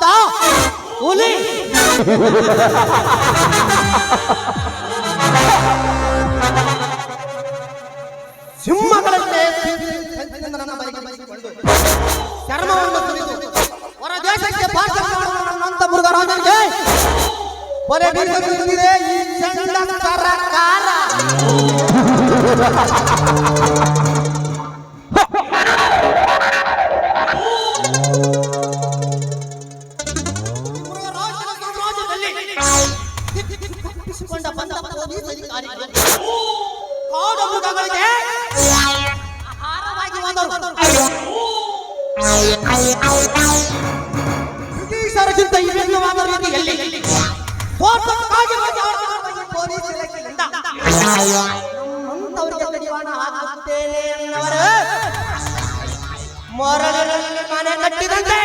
ಬಂದು ಹುಲಿ. ಸಿಂಹಗಳನ್ನೇ ನನ್ನ ಬಳಿಗೆ ಬಲಿಸಿಕೊಂಡು ಚರ್ಮವನ್ನು ಸುರಿದು ಹೊರ ದೇಶಕ್ಕೆ ಭಾಷಣ ಮಾಡುವ ನನ್ನಂತ ಮೃಗರಾಜನಿಗೆ ಬರೆ ಬೀಸುತ್ತಿದೆ ಈ ಚಂಡ ಸರಕಾರ. ಕಾಡು ಮೃಗಗಳಿಗೆ ಆಹಾರವಾಗಿ ಹೋರಾಡುವ ಪೊಲೀಸ್ ಮನೆ ಕಟ್ಟಿದಂತೆ.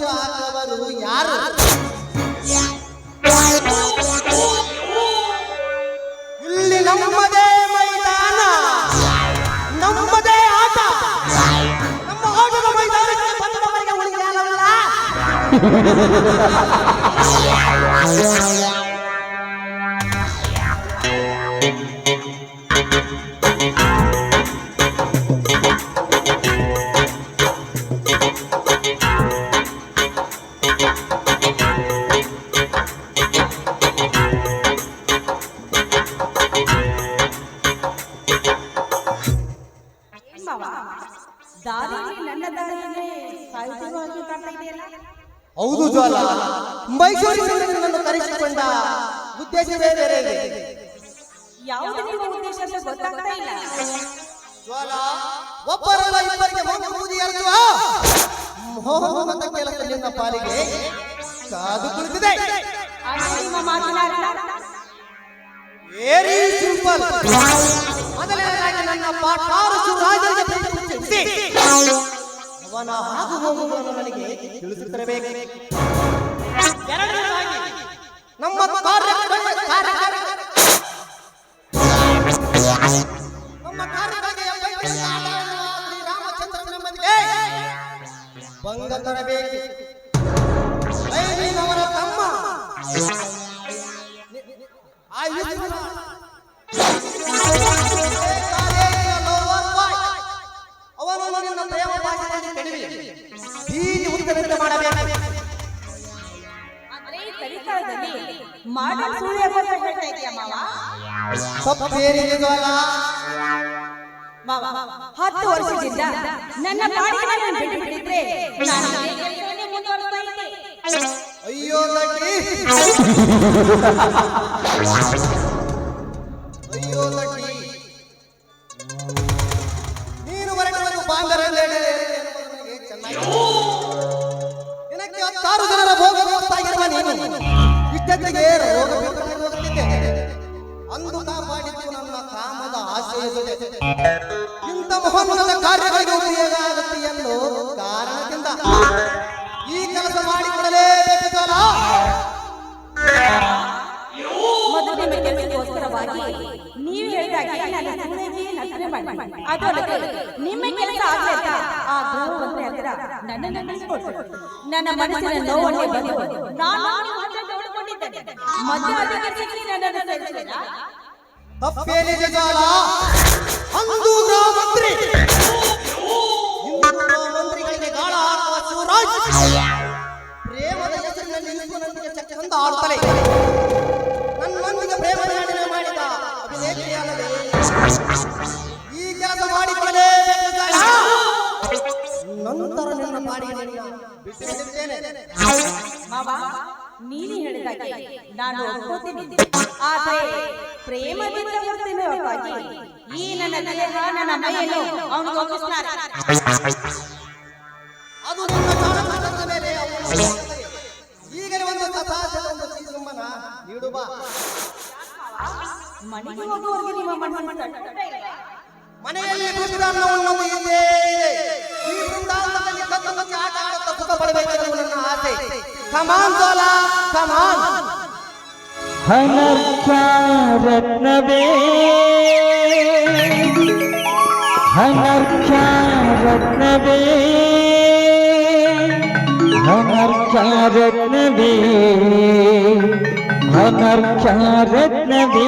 ಹಾಕುವವರು ಯಾರು? ಇಲ್ಲಿ ನಮ್ಮದೇ ಮೈದಾನ. ನಮ್ಮದೇ ಆಟ. ನಮ್ಮ ಆಟದ ಮೈದಾನಕ್ಕೆ ಬಂದವರಿಗೆ ಉಳಿಯಾಗಲ್ಲ ಹೋಗುತ್ತಿದ್ದೆ ಅಂದು ಕಾಪಾಡಿದ್ದು ನಮ್ಮ ಕಾಮದ ಇಂಥ ಮಹೋನ್ನತ ಕಾರ್ಯಗಳಿಗೆ ಉಪಯೋಗ ಎಂದು ಕಾರಣದಿಂದ ಈ ಕೆಲಸ ನಿಮ್ಮ ಕೆಲಸಕ್ಕೋಸ್ಕರವಾಗಿ ನೀವು ಹೇಳಿದಾಗೆ ನಾನು ಸುಮ್ಮನೆ ನಟನೆ ಮಾಡಿ. ನಿಮ್ಮ ಕೆಲಸ ನನ್ನ ಮನಸ್ಸಿನ ನೋವನ್ನೇ ನಾನು ತಪ್ಪೇನಿದೆ ಜಾಲ ಅಂದು ಗೃಹ ಮಂತ್ರಿ ಇಂದು ಗೃಹ ಮಂತ್ರಿಗಳಿಗೆ ಗಾಳ ಹಾಕುವ ಶಿವರಾಜ್. ಪ್ರೇಮದ ನನ್ನೊಂದಿಗೆ ಪ್ರೇಮ ನಾಡಿನ ಮಾಡಿದ ಈ ಕೆಲಸ ಮಾಡಿಕೊಳ್ಳಲೇಬೇಕು ಜಾಲ ನಂತರ ನಿನ್ನ ಪಾಡಿಗೆ ನಿನ್ನ ಬಿಟ್ಟು ಬಿಡುತ್ತೇನೆ ಮಾವ ನೀನು ಹೇಳಿದಾಗೆ ನಾನು ಒಪ್ಕೋತೀನಿ ಆದರೆ ಪ್ರೇಮದಿಂದ ಒಪ್ಪುತ್ತೇನೆ ಹೊರತಾಗಿ ಈ ನನ್ನ ದೇಹ ನನ್ನ ಮೈಯನ್ನು ಅವನು ಒಪ್ಪಿಸ್ತಾರೆ ಅದು ನನ್ನ ಚಾಣಕ್ಯದ ಮೇಲೆ ಅವಲಂಬಿಸಿರುತ್ತದೆ. ಈಗ ಒಂದು ಕಥಾಶದ ಒಂದು ಶ್ರೀಸಂಬನ ನೀಡುವ ಮನೆಗೆ ಹೋಗುವವರೆಗೆ ನಿಮ್ಮ ಮಣ್ಣು ಮಣ್ಣು ಇಲ್ಲ. ಮನೆಯಲ್ಲಿ ಬೃಂದಾವನವನ್ನು ಇದ್ದೇ ಇದೆ ಈ ಬೃಂದಾವನ ಪಡಬೇಕೆಂದು ನನ್ನ ಆಸೆ ಕಮಾನ್ ಸೋಲ ಕಮಾನ್ ಹನರ್ಥ ರತ್ನವೇ ಹನರ್ಥ ರತ್ನವೇ ಹನರ್ಥ ರತ್ನವೇ ಹನರ್ಥ ರತ್ನವೇ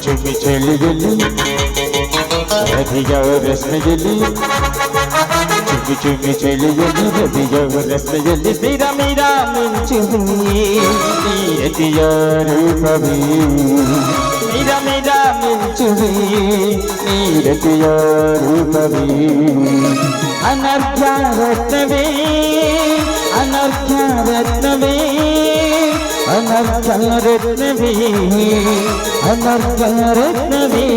çeki çeli deli Öpüyor resme geli Çünkü çünkü çeli geli Öpüyor resme geli Mira mira minçini Ediyor tabi Mira mira minçini Ediyor tabi Anarkya retnevi Anarkya retnevi अनर्कल रत्न भी अनर्कल रत्न भी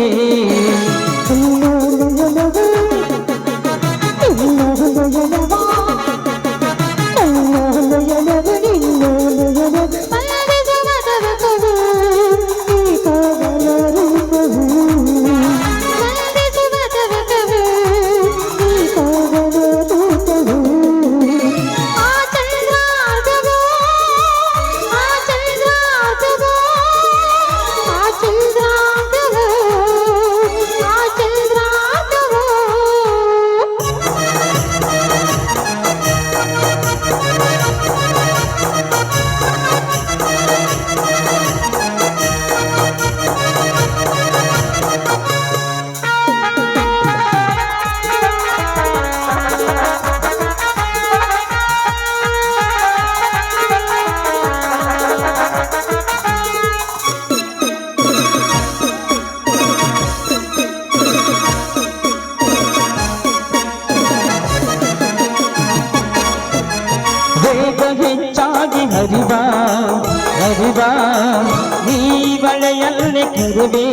కరుడి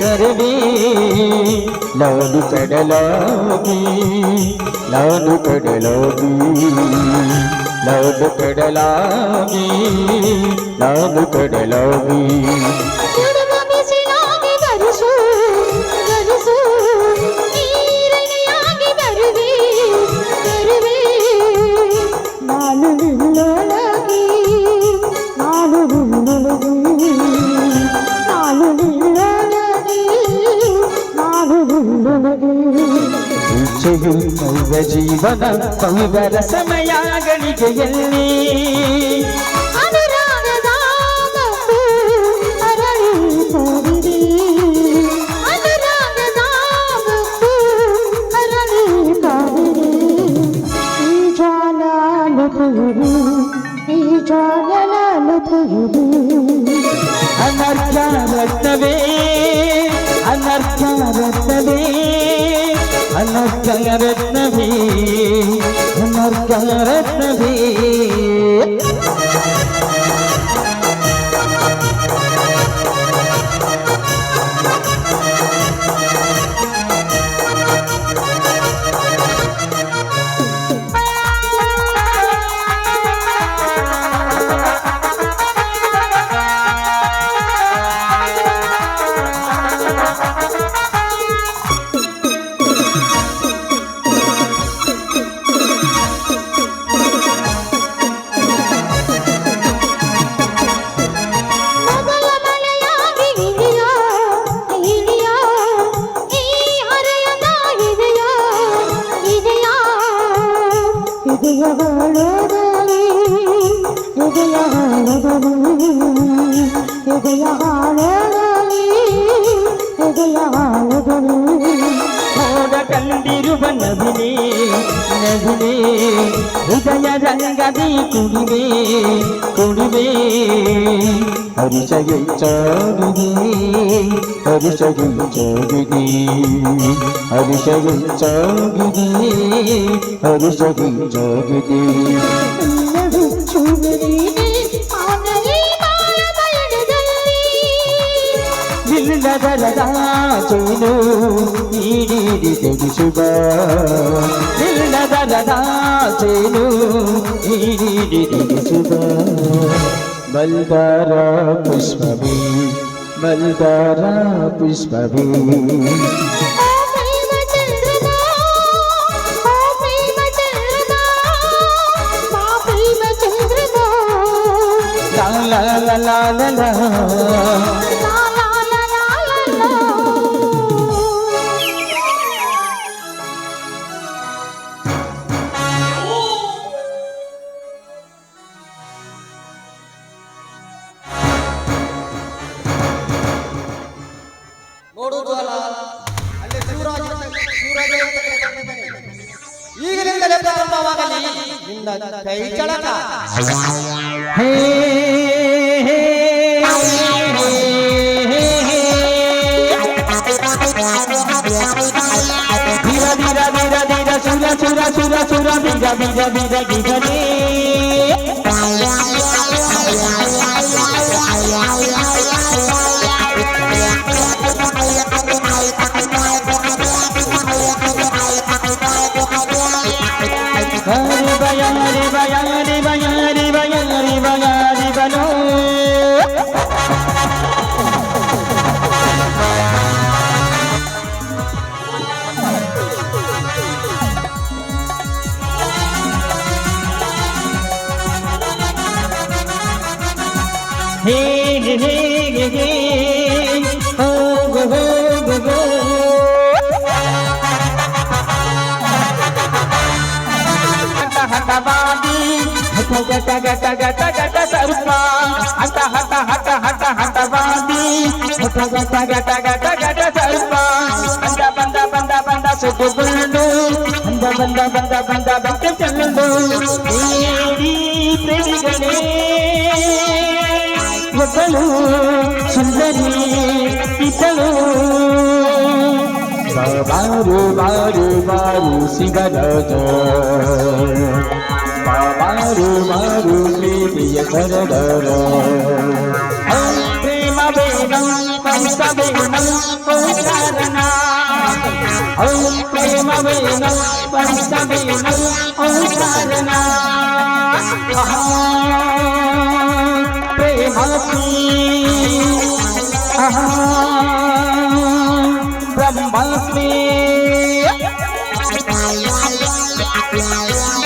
కరుడి. నాను పెడలాగి నాను పెడలాగి నాను పెడలాగి నాను పెడలాగి ನವ್ಯ ಜೀವನ ಸಮಯ ಸಮಯ करत नभी हमर करत नभी హరిషగించగిరి హరిషగించగిరి హరిషగించగిరి నిల్లదరదాచును నీడి తెలుసుగా నిల్లదరదాచును నీడి తెలుసుగా బల్గారా పుష్పమే బలిదారా పుష్పభూ la la la la la कई चढ़ा था हे हे धीरा धीरा धीरा धीरा सुरा सुरा सुरा सुरा धीरा धीरा धीरा धीरा గట గట గట గట సర్వా హట హట హట హట హట వాది గట గట గట గట గట సర్వా బంద బంద బంద బంద సుగుళ్ళు బంద బంద బంద బంద బంద చెల్లుడు ప్రేమిగలే ఒకలు సుందరి ఇతడు బారు బారు బారు సిగరజో મારું મારું પ્રિય સરદાર પ્રેમ વેદમ પૈસા વેદમ ઓચારના ઓ પ્રેમ વેદમ પૈસા વેદમ ઓચારના પ્રેમથી બ્રહ્મથી Yeah.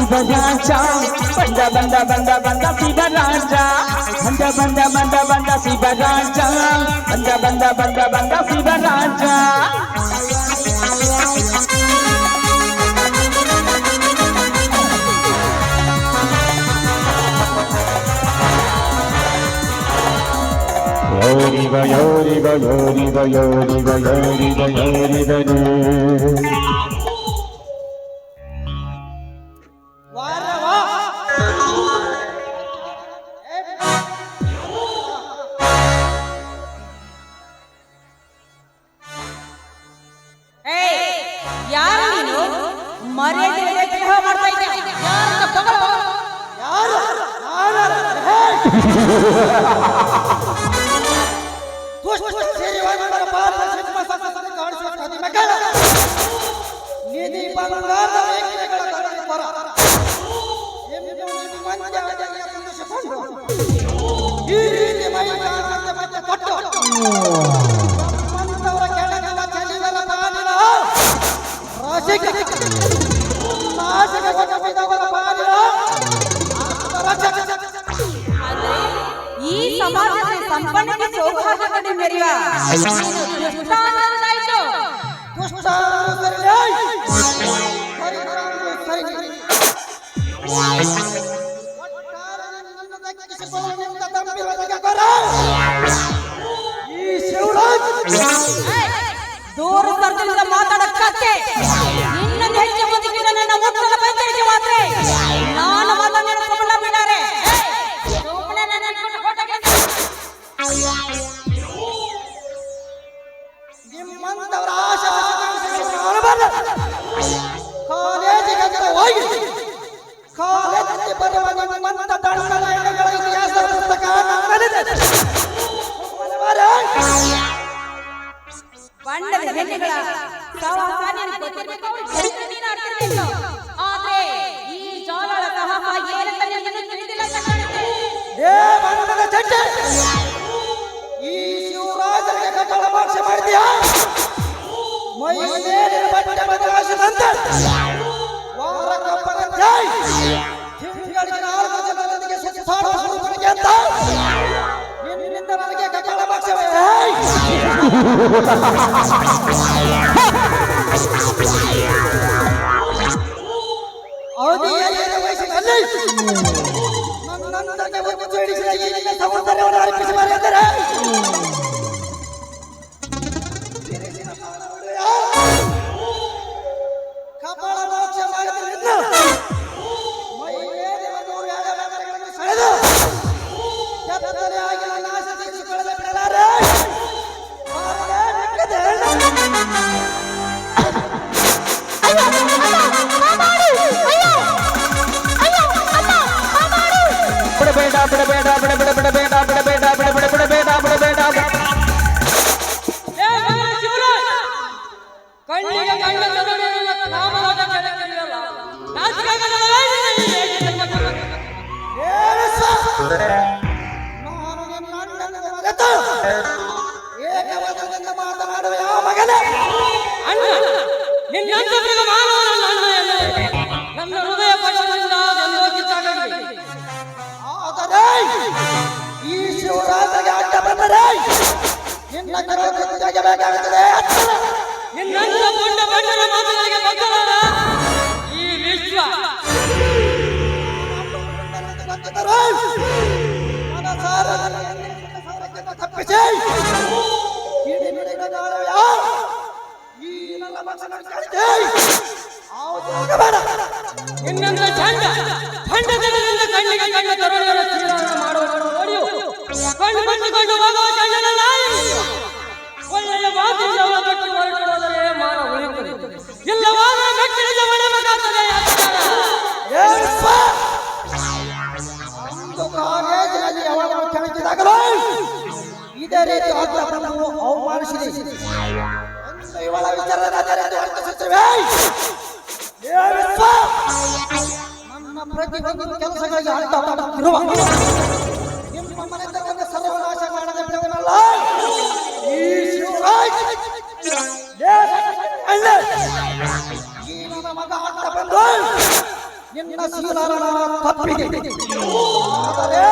శివరాజా బంద బంద బంద బంద శివరాజా. బంద బంద బంద బంద శివరాజా బంద బంద బంద బంద శివరాజా. యోరివ యోరివ యోరివ యోరివ యోరివ యోరివను ಪಾಪ ಸಿಂಹ ಸತ್ತನ್ನು ಕಾಣಿಸುವ ಕದಿಮೆಗಳ. ನಿಧಿ ಬಂಗಾರದ ವೇಗಿಗಳ ಕಡೆಗೆ ಬರ. ಎಂದು ನಿಮ್ಮಂತೆ ಅದೆಲ್ಲ ಕುಂದಿಸಿಕೊಂಡು, ಈ ರೀತಿ ಮೈ ಕಾಣುವಂತೆ ಮತ್ತೆ ಕೊಟ್ಟು ನಮ್ಮಂಥವರ ಕೆಳಗೆಲ್ಲ ಚೆಲ್ಲಿದರ ಪಾಲಿನ ರಾಶಿಕ ನಾಶಕ ಈ ಸಮಾಜದ ಸಂಪನ್ನಿಗೆ ಹೆಚ್ಚು ಬದುಕಿನ ಆದ್ರೆ ನಾನು ಬಿಡಾರೆ ಸುಮ್ಮನೆ ಹೆಣ್ಣುಗಳ ಇತಿಹಾಸ ಪುಸ್ತಕ ಬಂಡದ ಹೆಣ್ಣುಗಳ ನೀನು ಅರ್ಥಿರ್ಲಿಲ್ಲ ಸೌಂದರ್ಯವನ್ನು ಅರ್ಪಿಸಿ ಬರೆದರೆ ಮೊದಲಿಗೆ ಮೊದಲ ಈ ವಿಶ್ವ. ತಪ್ಪಿಸಿ ಇನ್ನೊಂದು ಚಂಡ ಚಂಡ ಜನರಿಂದ ಕಣ್ಣಿಗೆ ಕಣ್ಣ ತರುಣ ಮಾಡುವ ನೋಡಿಯು. ಕಣ್ಣು ಕಣ್ಣು ಕಣ್ಣು ಹೋಗುವ ಚಂಡನ ನಾಯಿ. ಇದೇ ರೀತಿ ಅರ್ಥವನ್ನು ಅವಮಾನಿಸಿದೆ. ಇವಳ? ನನ್ನ ಪ್ರತಿಯೊಂದು ಕೆಲಸಗಳಿಗೆ ಅಡ್ಡ ಮಾಡುತ್ತಿರುವ ನಿಮ್ಮ ಮನೆತನವನ್ನು ಸರ್ವನಾಶ ಮಾಡದೆ ನಿನ್ನ ಸೀಲಾರಣ ತಪ್ಪಿದೆ ಆದರೆ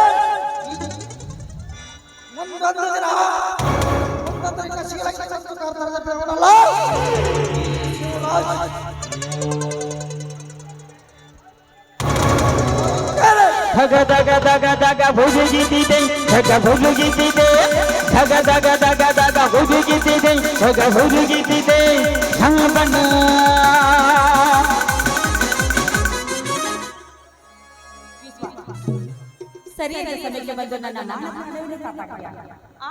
ಮುಂದೊಂದು ದಿನ ಮುಂದೊಂದು ದಿನ ಶೀಲಕ್ಕೆ ಸಂತು ಕಾರ್ತರದ ಬೆಳವಣಲ್ಲ ಧಗ ಧಗ ಧಗ ಧಗ ಭುಜ ಜಿದ್ದಿದೆ ಧಗ ಭುಜ ಜಿದ್ದಿದೆ ಧಗ ಧಗ ಧಗ ಧಗ ಹುಡುಗಿದ್ದಿದೆ ಧಗ ಹುಡುಗಿದ್ದಿದೆ ಸಂಬಣ್ಣ ಸರಿಯಾದ ಸಮಯಕ್ಕೆ ಬಂದು ನನ್ನ ಮಾನ ಪ್ರಾಣವನ್ನು ಕಾಪಾಡಿದ. ಆ,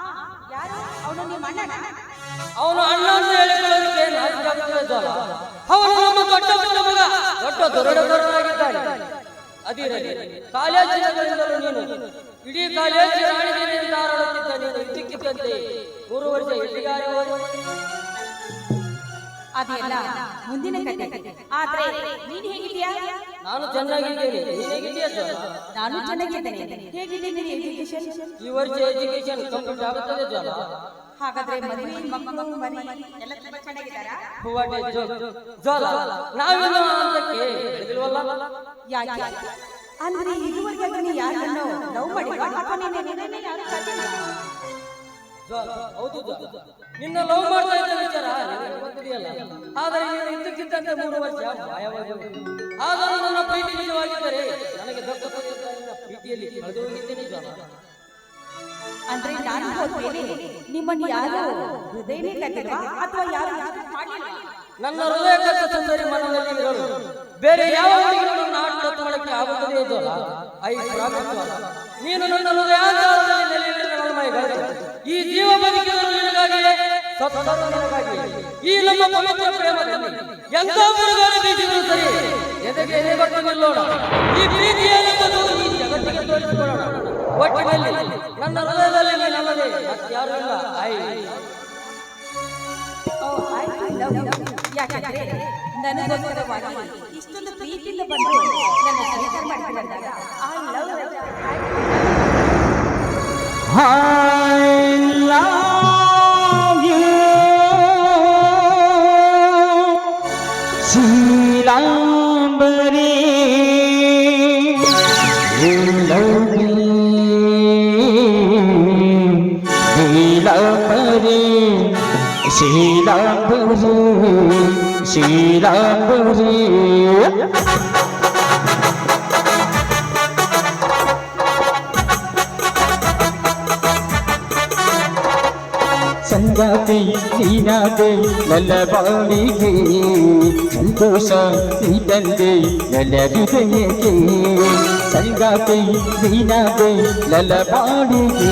ಯಾರು? ಅವನು ನಿಮ್ಮ ಅಣ್ಣನ? ಅವನು ಅಣ್ಣ ಅಂತ ಹೇಳಿಕೊಳ್ಳೋದಕ್ಕೆ ನಾಚಿಕೆಯಾಗ್ತದೆ ಜೋಲ. ಅವನು ನಮ್ಮ ದೊಡ್ಡ ದೊಡ್ಡ ಮಗ ದೊಡ್ಡ ದೊರಡದೊರನಾಗಿದ್ದಾನೆ ಅದಿರಲಿ ಕಾಲೇಜಿನಗಳಿಂದಲೂ ನೀನು ಇಡೀ ಕಾಲೇಜ್ ರಾಣಿಗೆ ಅಂತ ಹಾರಾಡುತ್ತಿದ್ದ ನೀನು. ಇದ್ದಕ್ಕಿದ್ದಂತೆ ಮೂರು ವರ್ಷ ಎಲ್ಲಿಗಾರೆ? ಅದೆಲ್ಲ ಮುಂದಿನ ಕತೆ ಆದ್ರೆ ನೀನು ಹೇಗಿದ್ಯಾ ನಾನು ಚೆನ್ನಾಗಿದ್ದೇನೆ. ನೀನು ಹೇಗಿದ್ದೀಯಾ ನಾನು ಚೆನ್ನಾಗಿದ್ದೇನೆ. ಹೇಗಿದೆ ನಿನ್ನ ಎಜುಕೇಶನ್ ಈ ವರ್ಷ ಎಜುಕೇಶನ್ ಕಂಪ್ಲೀಟ್ ಆಗುತ್ತದೆ ಜೋಲ ಹಾಗಾದ್ರೆ ಮದುವೆ ಮಕ್ಕಳು ಮರಿ ಎಲ್ಲ ತುಂಬಾ ಚೆನ್ನಾಗಿದ್ದಾರಾ ಹೂವಾಟೆ ಜೋ- ಜೋಲ ನಾವೇನು ಅಂತಕ್ಕೆ ಬೆಳೆದಿಲ್ವಲ್ಲ ಯಾಕೆ ಅಂದ್ರೆ ಇದುವರೆಗೆ ನೀನು ಯಾರನ್ನು ಲವ್ ಅಥವಾ ಯಾರು ಹೌದು ನಿನ್ನ ಲವ್ ಮಾಡ್ತಾ ಇದ್ದ ವಿಚಾರ ಗೊತ್ತಿದೆಯಲ್ಲ ಆದರೆ ನೀನು ಇದ್ದಕ್ಕಿದ್ದಂತೆ ಮೂರು ವರ್ಷ. ಆದರೂ ನನ್ನ ಪ್ರೀತಿ ನಿಜವಾಗಿದ್ದರೆ ನನಗೆ ದೊಡ್ಡ ನಿನ್ನ ಪ್ರೀತಿಯಲ್ಲಿ ಕಳೆದು ಹೋಗಿದ್ದೇನೆ. ಅಂದ್ರೆ ನಾನು ಹೋದ್ಮೇಲೆ ನಿಮ್ಮನ್ನು ಯಾರು ಹೃದಯನೇ ಕಟ್ಟಿಲ್ವಾ ಅಥವಾ ಯಾರು ನನ್ನ ಹೃದಯ ಕಟ್ಟ ಸುಂದರಿ ಮನದಲ್ಲಿ ಇರೋದು. ಬೇರೆ ಯಾವ ನಾಟಕಕ್ಕೆ ಮಾಡಕ್ಕೆ ಆಗುತ್ತದೆ ಐ ಪ್ರಾಮಿಸ್. ನೀನು ನನ್ನ ಹೃದಯ. ಈ ಜೀವ ಬದುಕಿದರು ನಿನಗಾಗಿಯೇ ಸತ್ತರೂ ನಿನಗಾಗಿಯೇ. ಈ ನಮ್ಮ ಪವಿತ್ರ ಪ್ರೇಮದಲ್ಲಿ ಎಂತ ಬಿರುಗಾಳಿ ಬೀಸಿದ್ರು ಸರಿ ಎದೆಗೆ ಎದೆ ನಿಲ್ಲೋಣ ಈ ಪ್ರೀತಿಯನ್ನು ಈ ಜಗತ್ತಿಗೆ ತೋರಿಸಿಕೊಳ್ಳೋಣ ಒಟ್ಟಿನಲ್ಲಿ ನನ್ನ ಹೃದಯದಲ್ಲಿ ಇಲ್ಲ ಐ. ಓ, I love you. ಯಾಕಂದ್ರೆ ನನಗೋಸ್ಕರವಾಗಿ ಇಷ್ಟೊಂದು ಪ್ರೀತಿಯಿಂದ ಬಂದು ನನ್ನ ಸ್ವೀಕಾರ ಮಾಡಿಕೊಂಡಾಗ ಐ ಲವ್ சீலாம்புரி. சங்காத்தை நீனாதை நல்ல பாடிகே சந்தோஷம் நீ தந்தை நல்ல விதையகே சங்காத்தை நீனாதை நல்ல பாடிகே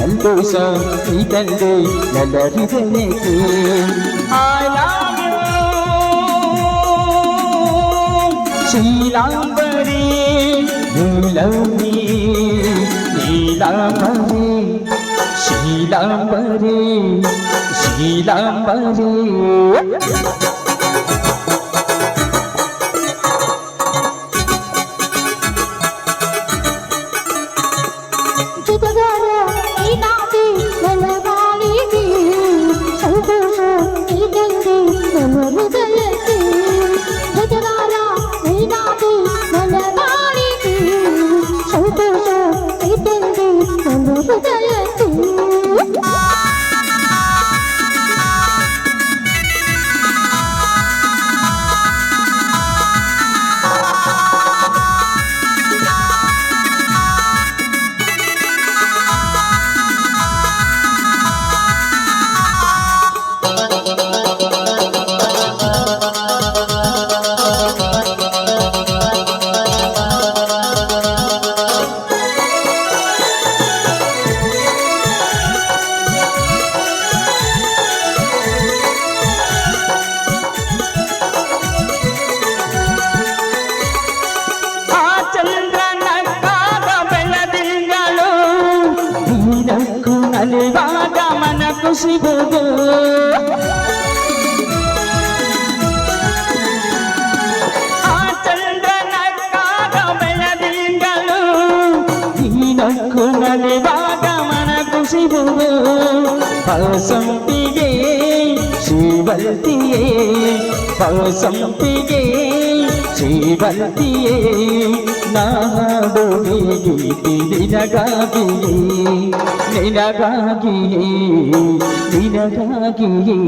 சந்தோஷம் நீ தந்தை நல்ல விதையகே ஆயா ശീലാംബരി നീലമീ നീലാംബരി ശീലാംബരി ശീലാംബരി പാസം തികേ ശ്രീവൽത്തിയേ പാസം തികേ ശ്രീവൽത്തിയേ നാടോടി നിനകാകിയേ നിനകാകിയേ നിനകാകിയേ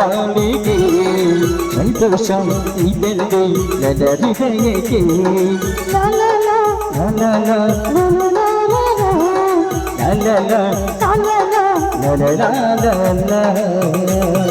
ಕಲಬಾಳಿಗೆ ಸಂತೋಷ ಇದೆಲ್ಲದೆ ನನ್ನ ಹೃದಯಕ್ಕೆ La la la,